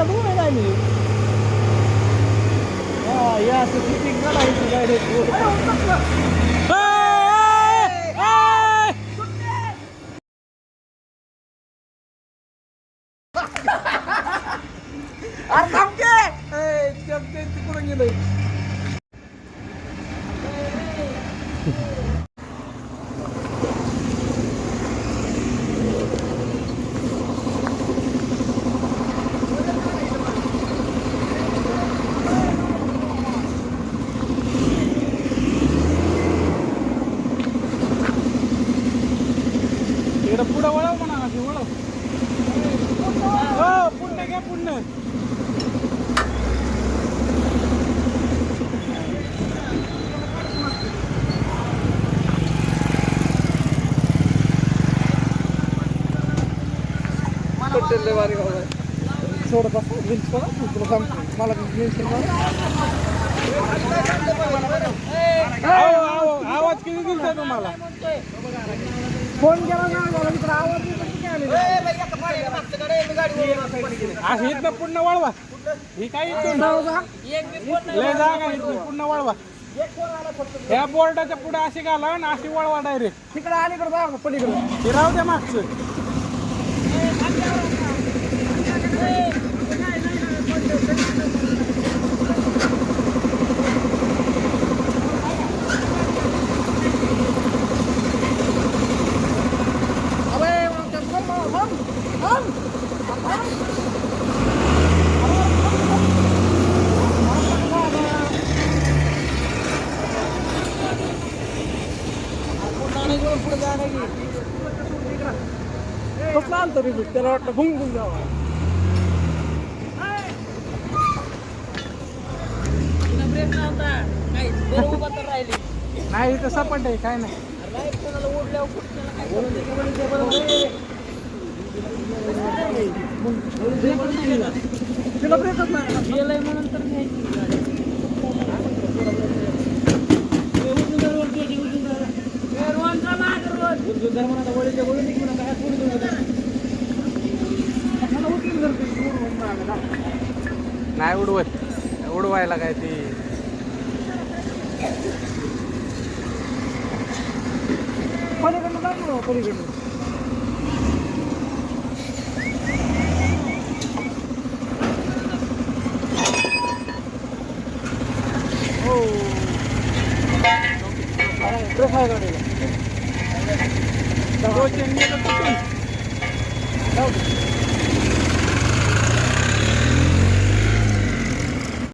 आता दोन गाडी हा या असं फिटिंग काढायची गाडी अरे थांब के. ए, चमचे तिकडून गेलोय. इकडं पुढं वळव ఇక్కడ పూడ కూడా మన ఇవ్వడం పుండకే పుండే డెలివరీ కావాలి చూడదా పిలుచుకోదా చూసుకుంటాం వాళ్ళకి పిలుచుకోవాలి ఆవాజ్ కింద దిగుతాను మళ్ళీ फोन केला ना मित्र आवाज? असं इथनं पुन्हा वळवा. ही काय लय जागा इथून पुन्हा वळवा. या बोर्डाच्या पुढे अशी घाला आणि अशी वळवा डायरेक्ट तिकडे अलीकडे जागा पलीकडे. राहू द्या मागचं. कसला आलं त्याला वाटलं भुंग भुंग जावा नाही तसा पण आहे काय नाही नाही कोणाला ओढल्यावर कुठल्याला काय तिला ब्रेकच नाही गेलंय म्हणून तर घ्यायची. नाही उडवत. उडवायला काय ते? पलीकडनं ना पलीकडनं. Давайте мне на